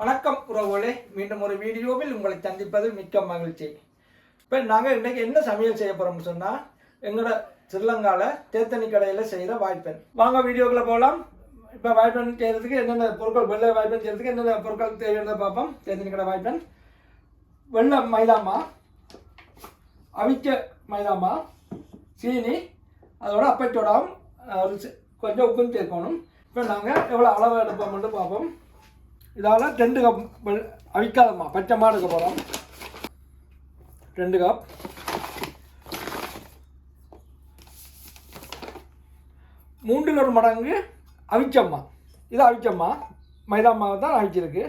வணக்கம் உறவுகளே. மீண்டும் ஒரு வீடியோவில் உங்களை சந்திப்பது மிக்க மகிழ்ச்சி. இப்போ நாங்கள் இன்றைக்கி என்ன சமையல் செய்ய போகிறோம்னு சொன்னால் எங்களோட ஸ்ரீலங்காவில் தேத்தனி கடையில் செய்கிற வாய்ப்பெண். வாங்க வீடியோக்குள்ளே போகலாம் இப்போ வாய்ப்பெண் செய்கிறதுக்கு என்னென்ன பொருட்கள் வெள்ளை வாய்ப்பெண் செய்கிறதுக்கு என்னென்ன பொருட்கள் தேவையானதை பார்ப்போம். தேத்தனி கடை வாய்ப்பெண். வெள்ளை மைதாமா அவிச்ச மைதாமா சீனி அதோட அப்பச்சோடாவும் ஒரு கொஞ்சம் உப்புன்னு சேர்க்கணும். இப்போ நாங்கள் எவ்வளோ அளவு எடுப்போம்னு பார்ப்போம். இதால் ரெண்டு கப் அவிக்காதம்மா பச்சைமா எடுக்க போகிறோம் ரெண்டு கப் மூன்றில் ஒரு மடங்கு அவிச்சம்மா. இது அவிச்சம்மா. மைதா மாவு தான் அவிச்சிருக்கு.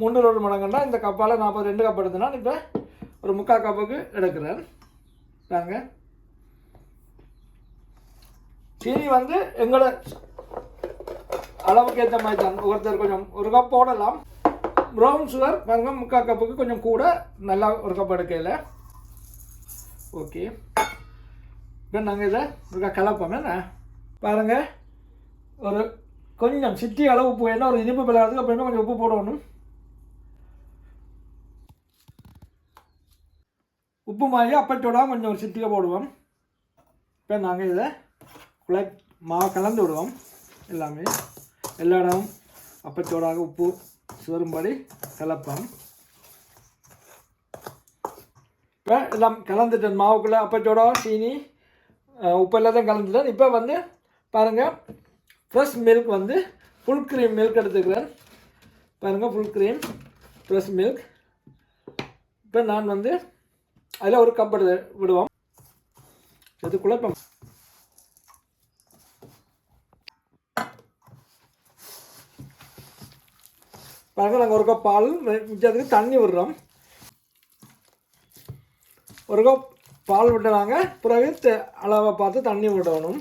மூன்றில் ஒரு மடங்குன்னா இந்த கப்பால் நாற்பது ரெண்டு கப் எடுத்தனா இப்போ ஒரு முக்கால் கப்புக்கு எடுக்கிறேன். பாருங்க சீனி வந்து எங்களோட அளவுக்கு ஏற்ற மாதிரி தான். ஒருத்தர் கொஞ்சம் ஒரு கப் போடலாம். ப்ரௌன் சுகர் பாருங்க முக்கால் கப்புக்கு கொஞ்சம் கூட நல்லா ஒரு கப் எடுக்கையில் ஓகே இப்போ நாங்கள் இதை ஒரு கலப்போம். என்ன? பாருங்கள் ஒரு கொஞ்சம் சிட்டி அளவு உப்பு வேணும் ஒரு இனிப்பு பிள்ளைறதுக்கு அப்புறமே கொஞ்சம் உப்பு போடணும். உப்பு மாதிரி அப்பட்டோட கொஞ்சம் ஒரு சிட்டியை போடுவோம். இப்போ நாங்கள் இதை குழை மா கலந்து விடுவோம். எல்லாமே. எல்லா இடமும் அப்பச்சோடாக உப்பு சுவரும்படி கலப்போம். இப்போ எல்லாம் கலந்துட்டேன் மாவுக்குள்ளே அப்பச்சோடா சீனி உப்பு எல்லாத்தையும் கலந்துட்டேன். இப்போ வந்து பாருங்கள் ஃப்ரெஷ் மில்க் வந்து ஃபுல் க்ரீம் மில்க் எடுத்துக்கிறேன். பாருங்கள் ஃபுல் க்ரீம் ஃப்ரெஷ் மில்க் இப்போ நான் வந்து அதில் ஒரு கப் எடுத்து விடுவோம். இதுக்குள்ளே இப்போ பாருங்க நாங்கள் ஒரு கப் பால் மிச்சத்துக்கு தண்ணி விடுறோம். ஒரு கப் பால் விட்டுறாங்க பிறகு அளவை பார்த்து தண்ணி விடணும்.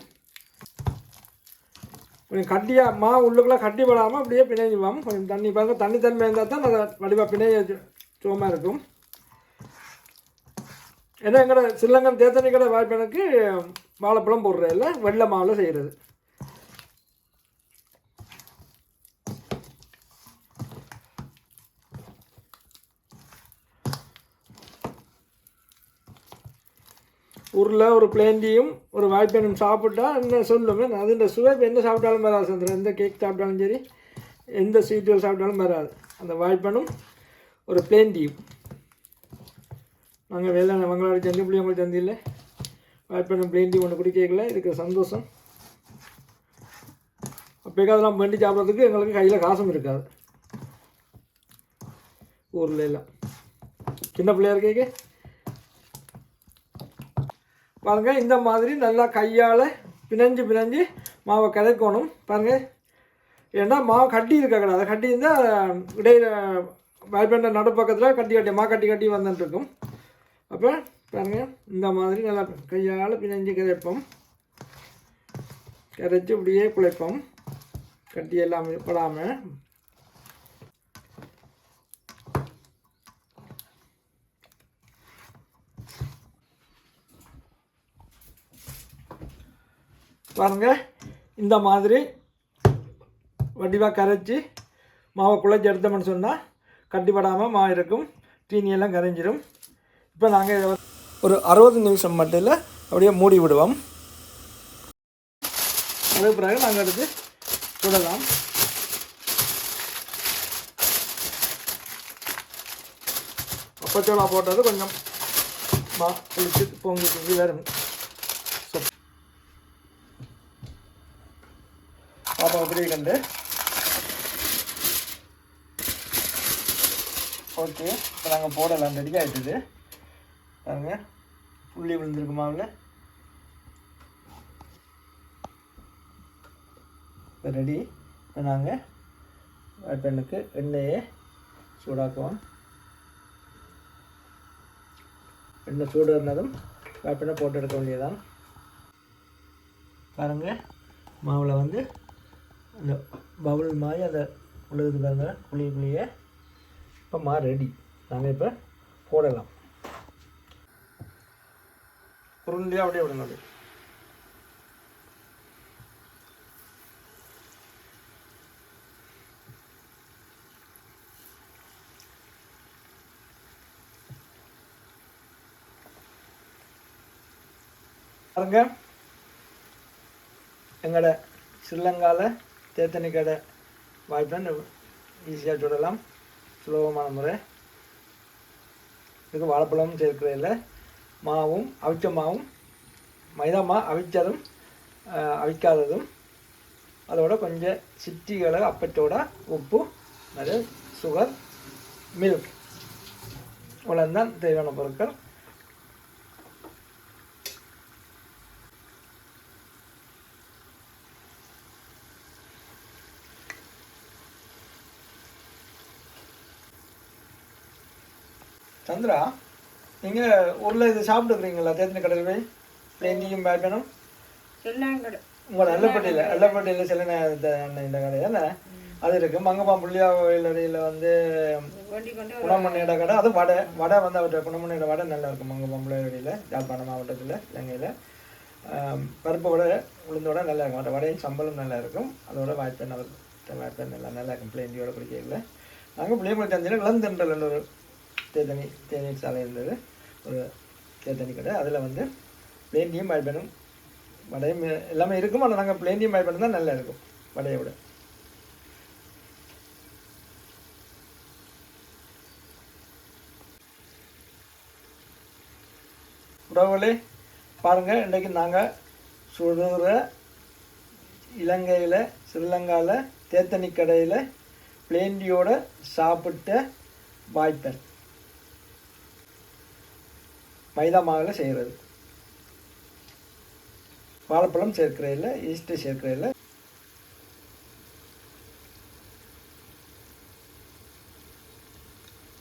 கொஞ்சம் கட்டியாக மா உள்ளுக்குள்ளே கட்டி விடாமல் அப்படியே பிணைஞ்சுவோம். கொஞ்சம் தண்ணி பாருங்க தண்ணி தன்மை இருந்தால் தான் நல்லா வடிவாக பிணைய சுகமாக இருக்கும். ஏன்னா எங்களோட சில்லங்கன் தேத்தனி கடை வாய்ப்பெனக்கு வாழைப்பழம் போடுறது இல்லை வெள்ளை மாவில் செய்கிறது ஊரில் ஒரு பிளேண்டியும் ஒரு வாய்ப்பெனும் சாப்பிட்டா என்ன சொல்லுமே? அதுன்ற சுவை என்ன சாப்பிட்டாலும் வராது சந்திரன். எந்த கேக் சாப்பிட்டாலும் சரி எந்த ஸ்வீட்டுகள் சாப்பிட்டாலும் வராது. அந்த வாய்ப்பெனும் ஒரு பிளேண்டியும் நாங்கள் வேலை மங்களாடி சந்தி புளியங்கள் சந்தியில் வாய்ப்பெனும் பிளேண்டியும் ஒன்று குடிக்கல இருக்கிற சந்தோஷம். அப்போக்கா அதெல்லாம் பண்ணி சாப்பிட்றதுக்கு எங்களுக்கு கையில் காசும் இருக்காது. ஊரில் எல்லாம். சின்ன பிள்ளையா இருக்கேக்கு பாருங்கள் இந்த மாதிரி நல்லா கையால் பிணைஞ்சு பிணைஞ்சு மாவை கதைக்கணும் பாருங்கள் ஏன்னா மாவு கட்டி அதை கட்டி இருந்தால் இடையில வாய்ப்பேண்ட நடுப்பக்கத்தில் கட்டி கட்டி மா கட்டி கட்டி வந்துட்டுருக்கும். அப்போ பாருங்கள் இந்த மாதிரி நல்லா கையால் பிணைஞ்சு கதைப்போம் கரைச்சி இப்படியே குழைப்போம். கட்டி எல்லாம் படாமல் பாருங்கள் இந்த மாதிரி வடிவாக கரைச்சி மாவை குழைச்சி எடுத்தோம்னு சொன்னால் கட்டிப்படாமல் மாவு இருக்கும். தீனி எல்லாம் கரைஞ்சிரும். இப்போ நாங்கள் ஒரு அறுபது நிமிஷம் மட்டும் அப்படியே மூடி விடுவோம். அதுக்கு பிறகு நாங்கள் எடுத்து விடலாம் அப்பச்சோளா போட்டது கொஞ்சம் மா குளிச்சு பொங்கி பொங்கி வரும் பாப்பா அப்படியே ஓகே இப்போ நாங்கள் போடலாம். ரெடி ஆகிட்டது பாருங்க. புள்ளி விழுந்திருக்குமா மாவில். இப்போ ரெடி இப்போ நாங்கள் வாய்ப்பெண்ணுக்கு எண்ணெயை சூடாக்குவோம். எண்ணெய் சூடு இருந்ததும் வேப்பெண்ணை போட்டு எடுக்க வேண்டியதான் பாருங்கள் மாவில் வந்து அந்த பவுல் மாதிரி அந்த உள்ளது பாருங்க குழிய குழிய இப்போ மா ரெடி நாங்கள் இப்போ போடலாம். உருண்டையாக அப்படியே விடுங்க அப்படியே பாருங்க. எங்களோட ஸ்ரீலங்காவில் தேத்தனி கடை வாய்ப்பேன் ஈஸியாக சுடலாம் சுலபமான முறை. இதுக்கு வாழைப்பழமும் சேர்க்கிறதில்ல மாவும் அவிச்ச மாவும் மைதா மா அவிச்சதும் அவிக்காததும். அதோட கொஞ்சம் சிட்டிகளை அப்பத்தோட உப்பு நிறைய சுகர் மில்க் இவ்வளோ தான் தேவையான பொருட்கள். சந்திரா நீங்கள் ஊரில் இது சாப்பிட்டுக்கிறீங்களா தேத்தின கடையில் போய்? பேக்கணும் சொல்லாங்கடு உங்களோட அல்லப்பட்டியில் அல்லப்பட்டியில் சில இந்த இந்த கடை தானே அது இருக்குது மங்கம்மா புள்ளியா கோயில் அடியில் வந்து குணமண்ணியோட கடை. அது வடை வடை வந்து அவர்கிட்ட குணமண்ணியோட வடை நல்லா இருக்கும். மங்கம்மா புள்ளியா அடியில் யாழ்ப்பாணம் மாவட்டத்தில் இலங்கையில். பருப்பு வடை உளுந்த வடை நல்லா இருக்கும். அந்த வடையும் சம்பளம் நல்லா இருக்கும். அதோட வாய்ப்பெண் அவர் வாய்ப்பெண் நல்லா நல்லா இருக்கும். பிளேண்டியோட குடிக்கல நாங்கள் புளியங்குளம் சந்தையில் இளந்தென்றல் ஒரு தேதனி தேநீர் சாலை இருந்தது ஒரு தேத்தனி கடை. அதில் வந்து பிளேண்டியும் வாய்ப்பெண்ணும் வடையும் எல்லாமே இருக்கும். ஆனால் நாங்கள் பிளேண்டியும் வாய்ப்பெண்ணும் தான் நல்லா இருக்கும். வடையை விட. உறவுகளே பாருங்கள் இன்றைக்கு நாங்கள் சுடுற இலங்கையில் ஸ்ரீலங்காவில் தேத்தனி கடையில் பிளேண்டியோட சாப்பிட்ட வாய்ப்பேன் மைதா மாவில் செய்கிறது வாழைப்பழம் சேர்க்கிறதில்ல ஈஸ்ட்டு சேர்க்கிறதில்ல.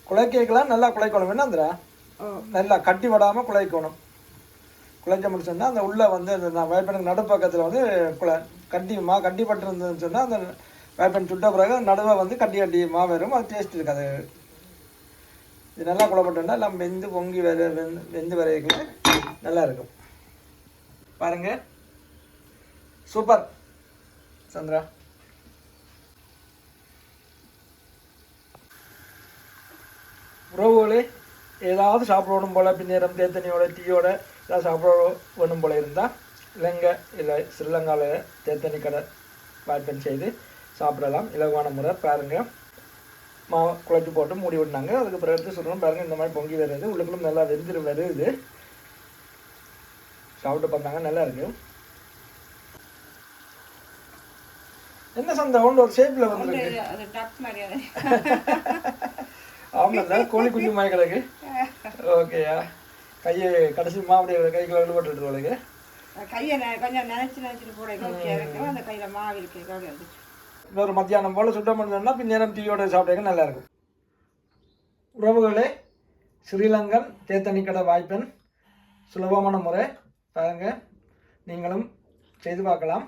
குழைக்கலாம் நல்லா குழைக்கணும் ஓ. நல்லா கட்டி விடாமல் குழைக்கணும் குழைக்க முடிச்சோன்னா அந்த உள்ளே வந்து அந்த வேப்பனுக்கு நடுப்பக்கத்தில் வந்து குழ கட்டி மா கட்டி பட்டிருந்ததுன்னு சொன்னால் அந்த வேப்பன் சுட்ட பிறகு நடுவை வந்து கட்டி கட்டி மா வரும் அது டேஸ்ட் இருக்காது. இது நல்லா குழப்பட்டோம்னா எல்லாம் வெந்து பொங்கி வர வெந்து வெந்து வரைக்குமே நல்லா இருக்கும். பாருங்க. சூப்பர். சந்திரா. உறவுகளே ஏதாவது சாப்பிடணும் போல் பின்னேரம் தேத்தனியோட டீயோட ஏதாவது சாப்பிட வேணும் போல் இருந்தால் இலங்கை இல்லை ஸ்ரீலங்காவில் தேத்தனி கடை வாய்ப்பன் செய்து சாப்பிடலாம். இலகுவான முறை பாருங்க. மாவு குழச்சி போட்டு மூடி விட்டாங்க. அதுக்கு பிறகு எடுத்து சொல்லணும் பாருங்க இந்த மாதிரி பொங்கி வருது. உள்ளுக்குள்ள நல்லா வெந்துரு வருது. சாப்பிட்டு பார்த்தாங்க நல்லா இருக்கு. என்ன சந்தை ஒன்று ஒரு ஷேப்பில் வந்துருக்கு. அது ஆமாம்ல கோழி குஞ்சு மாதிரி கிடக்கு. ஓகேயா கையை கடைசி மாவுடைய கைக்குள்ள விடுபட்டு உலகு கையை கொஞ்சம் நினைச்சு நினைச்சிட்டு போட. அந்த கையில மாவு இருக்கு. கவுளி இன்னொரு மத்தியானம் போல் சுத்தம் பண்ணோம்னா பின்னேரம் டீயோட சாப்பிட்டீங்க நல்லாயிருக்கும். உறவுகளே ஸ்ரீலங்கன் தேத்தனி கடை வாய்ப்பெண் சுலபமான முறை பாருங்க நீங்களும் செய்து பார்க்கலாம்.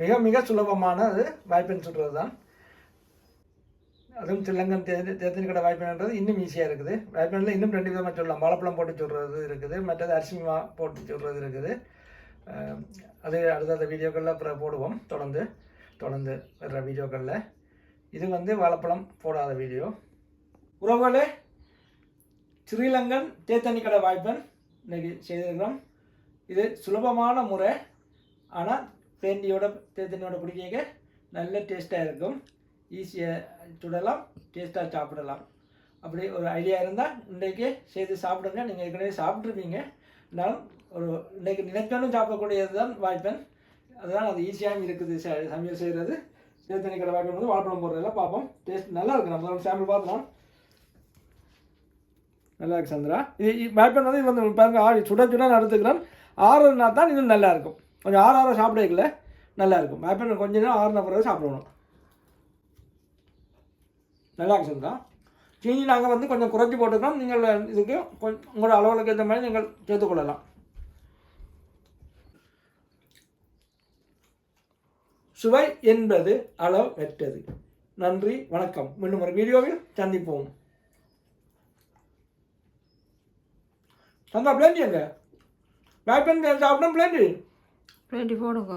மிக மிக சுலபமானது வாய்ப்பெண் சுடுறது தான் அதுவும் ஸ்ரீலங்கன் தே தேத்தனி கடை வாய்ப்பெண்ன்றது இன்னும் ஈஸியாக இருக்குது. வாய்ப்பெண்ணில் இன்னும் ரெண்டு விதமாக சொல்லலாம். வாழைப்பழம் போட்டு சொல்கிறது இருக்குது மற்றது அரிசி போட்டு சொல்கிறது இருக்குது. அது அடுத்தடுத்த வீடியோக்களில் அப்புறம் போடுவோம் தொடர்ந்து. தொடர்ந்து வர்ற வீடியோக்களில். இது வந்து வாழைப்பழம் போடாத வீடியோ. உறவுகளே ஸ்ரீலங்கன் தேத்தனி கடை வாய்ப்பன் இன்றைக்கி செய்திருக்கிறோம். இது சுலபமான முறை ஆனால் தேண்டியோட தேத்தனியோட குடிக்க நல்ல டேஸ்ட்டாக இருக்கும். ஈஸியாக சுடலாம் டேஸ்ட்டாக சாப்பிடலாம். அப்படி ஒரு ஐடியா இருந்தால் இன்றைக்கே செய்து சாப்பிடுங்க. நீங்கள் ஏற்கனவே சாப்பிட்ருப்பீங்க இருந்தாலும் ஒரு இன்றைக்கு நினைக்கணும் சாப்பிடக்கூடியது தான் வாய்ப்பேன். அதுதான் அது ஈஸியாகவும் இருக்குது. சமையல் செய்கிறது தேத்தனி கடை வாய்ப்பன் வந்து வாழைப்பழம் போடுறதெல்லாம் பார்ப்போம். டேஸ்ட் நல்லா இருக்கு. நம்ம சாம்பிள் பார்த்தோம் நல்லா இருக்கு சந்திரா. இது வாய்ப்பன் வந்து வந்து பாருங்க ஆடி சுட சுட நடத்துக்கிறேன் ஆறுனா தான் இது நல்லா இருக்கும். கொஞ்சம் ஆறு ஆறு சாப்பிடல நல்லா இருக்கும். வாய்ப்பன் கொஞ்ச நேரம் ஆறுன பிறகு சாப்பிடணும். நல்லா இருக்கு சந்திரா. சீனி நாங்கள் வந்து கொஞ்சம் குறைச்சி போட்டுக்கிறோம். நீங்கள் இதுக்கு கொஞ்சம் உங்களோட அளவுகளுக்கு ஏற்ற மாதிரி நீங்கள் சேர்த்துக்கொள்ளலாம் சுவை என்பது அளவற்றது. நன்றி வணக்கம். மீண்டும் ஒரு வீடியோவில் சந்திப்போம். சந்தா பிளேண்டி எங்க பேக் பண்ணி சாப்பிட்டோம் பிளேண்டி ரெண்டு போடுங்க.